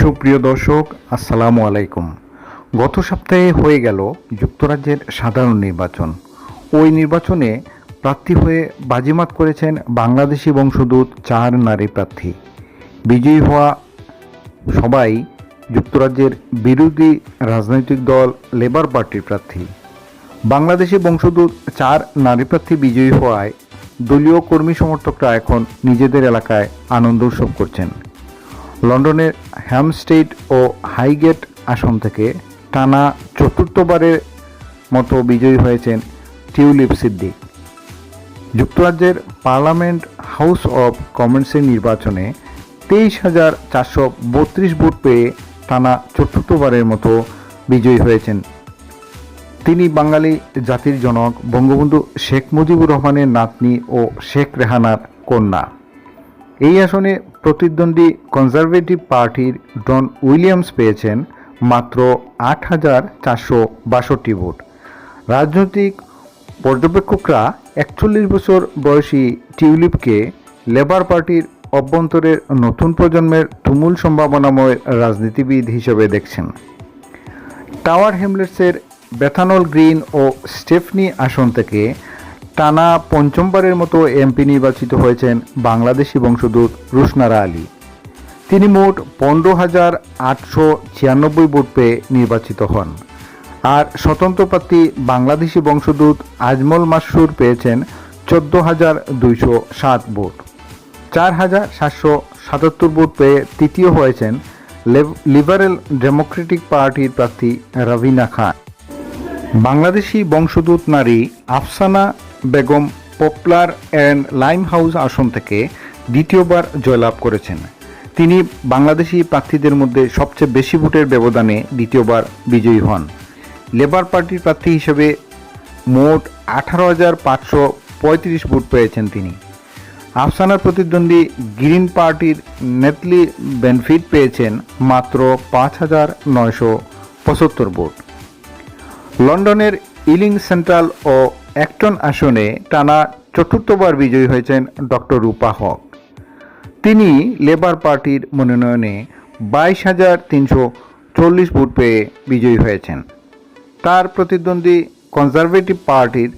সুপ্রিয় দর্শক, আসসালামু আলাইকুম। গত সপ্তাহে হয়ে গেল যুক্তরাজ্যের সাধারণ নির্বাচন। ওই নির্বাচনে প্রার্থী হয়ে বাজিমাত করেছেন বাংলাদেশি বংশোদ্ভূত চার নারী প্রার্থী। বিজয়ী হওয়া সবাই যুক্তরাজ্যের বিরোধী রাজনৈতিক দল লেবার পার্টির প্রার্থী। বাংলাদেশি বংশোদ্ভূত চার নারী প্রার্থী বিজয়ী হওয়ায় দলীয় কর্মী সমর্থকরা এখন নিজেদের এলাকায় আনন্দ উৎসব করছেন। লন্ডনের হ্যামস্টেড ও হাইগেট আসন থেকে টানা চতুর্থবারের মতো বিজয়ী হয়েছেন টিউলিপ সিদ্দিক। যুক্তরাজ্যের পার্লামেন্ট হাউস অব কমন্সের নির্বাচনে তেইশ হাজার চারশো বত্রিশ ভোট পেয়ে টানা চতুর্থবারের মতো বিজয়ী হয়েছেন। তিনি বাঙালি জাতির জনক বঙ্গবন্ধু শেখ মুজিবুর রহমানের নাতনি ও শেখ রেহানার কন্যা। এই আসনে প্রতিদ্বন্দ্বী কনজারভেটিভ পার্টির ডন উইলিয়ামস পেয়েছেন মাত্র আট হাজার চারশো বাষট্টি ভোট। রাজনৈতিক পর্যবেক্ষকরা একচল্লিশ বছর বয়সী টিউলিপকে লেবার পার্টির অভ্যন্তরের নতুন প্রজন্মের তুমুল সম্ভাবনাময় রাজনীতিবিদ হিসেবে দেখছেন। টাওয়ার হ্যামলেটসের বেথানল গ্রিন ও স্টেফনি আসন থেকে টানা পঞ্চমবারের মতো এমপি নির্বাচিত হয়েছেন বাংলাদেশি বংশোদ্ভূত রুশনারা আলী। তিনি মোট পনেরো হাজার আটশো ছিয়ানব্বই ভোট পেয়ে নির্বাচিত হন। আর স্বতন্ত্র প্রার্থী বাংলাদেশি বংশোদ্ভূত আজমল মাসুর পেয়েছেন চোদ্দ হাজার দুইশো সাত ভোট। চার হাজার সাতশো সাতাত্তর ভোট পেয়ে তৃতীয় হয়েছেন লিবারেল ডেমোক্রেটিক পার্টির প্রার্থী রবিনা খান। বাংলাদেশি বংশোদ্ভূত নারী Afsana Begum Poplar and Limehouse আসন থেকে দ্বিতীয়বার জয়লাভ করেছেন। তিনি বাংলাদেশি প্রার্থীদের মধ্যে সবচেয়ে বেশি ভোটের ব্যবধানে দ্বিতীয়বার বিজয়ী হন। লেবার পার্টির প্রার্থী হিসেবে মোট আঠারো হাজার পাঁচশো পঁয়ত্রিশ ভোট পেয়েছেন তিনি। আফসানার প্রতিদ্বন্দ্বী গ্রিন পার্টির নেতলি বেনফিট পেয়েছেন মাত্র পাঁচ হাজার নয়শো পঁচাত্তর ভোট। লন্ডনের ইলিং সেন্ট্রাল ও অ্যাক্টন আসনে টানা চতুর্থবার বিজয়ী হয়েছেন ডক্টর রূপা হক। তিনি লেবার পার্টির মনোনয়নে বাইশ হাজার তিনশো চল্লিশ ভোট পেয়ে বিজয়ী হয়েছেন। তার প্রতিদ্বন্দ্বী কনজারভেটিভ পার্টির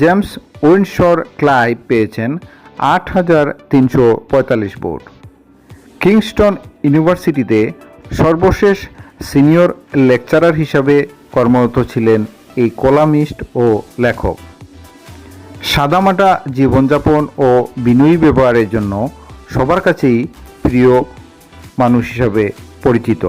জেমস উইন্ডশর ক্লাইভ পেয়েছেন আট হাজার তিনশো পঁয়তাল্লিশ ভোট। কিংস্টন ইউনিভার্সিটিতে সর্বশেষ সিনিয়র লেকচারার হিসাবে কর্মরত ছিলেন এই কলামিস্ট ও লেখক। সাদামাটা জীবনযাপন ও বিনয়ী ব্যবহারের জন্য সবার কাছেই প্রিয় মানুষ হিসাবে পরিচিত।